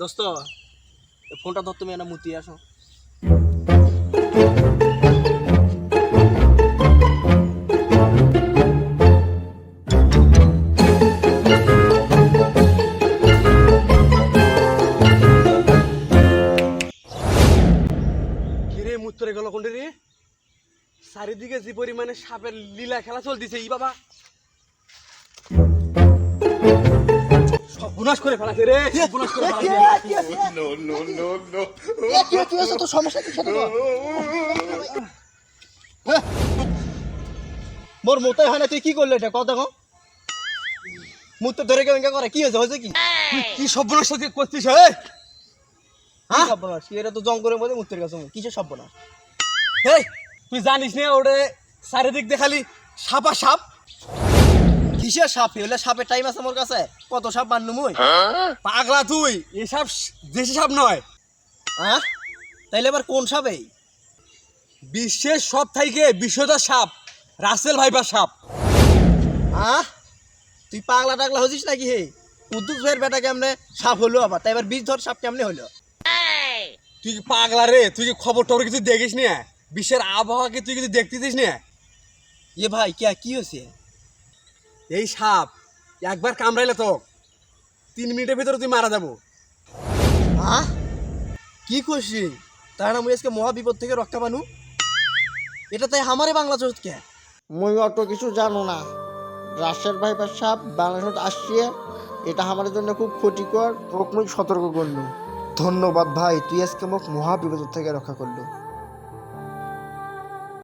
দোস্ত ফোনটা ধর তুমি এনে মুতি আসো। চারিদিকে যে পরিমাণে সাপের লীলা খেলা চলতেছে, ই বাবা। সর্বনাশ করে ফেলাছে রে সর্বনাশ করে ফেলাছে কি? কি? হয়েছে তোর সমস্যা কি? সাথে মোর মতোই হয় না তুই কি করলি এটা? কথা কম ধরে কেউ করে? কি হয়েছে? হয়েছে কি? কি? সর্বনাশ সাথে করছিস হে? কি সর্বনাশ এটা তো জঙ্গলের মধ্যে মুক্তের কাছে কিসের সর্বনাশ হেই তুই জানিস না ওরে চারিদিক দেখালি সাপা সাপ। কিসের সাপ হলে সাপের টাইম আছে মোর কাছে। কত সাপ মান্নু মুই পাগলা তুই এসব দেশি সাপ নয়। হ্যাঁ তাইলে কোন সাপ এই? বিশ্বের সব থেকে বিশ্বদার সাপ রাসেল ভাইবার সাপ। হ্যাঁ তুই পাগলা টাগলা হচ্ছিস নাকি হে? উদ্দুত ভাইয়ের বেটা কেমনে সাপ হলো আবার? তাই এবার বীজ ধর সাপ কেমনে হলো? তুই কি পাগলা রে? তুই কি খবর টবর কিছু দেখিস না? বিশ্বের আবহাওয়া কি তুই কিছু দেখতেছিস না? এ ভাই কে কি হয়েছে এই সাপ একবার কামড়াইলে তো তিন মিনিটের ভিতরে তুই মারা যাব। হ্যাঁ কি করছি তার নাম আজকে মহা বিপদ থেকে রক্ষা পানু। এটা তাই আমারে বাংলা চোখ কে? মুই অত কিছু জানো না। রাশের ভাইপার সাপ বাংলাদেশত আসছে। এটা আমার জন্য খুব ক্ষতিকর। তোকে মুই সতর্ক করল। ধন্যবাদ ভাই তুই আজকে মোক মহা বিপদ থেকে রক্ষা করলু।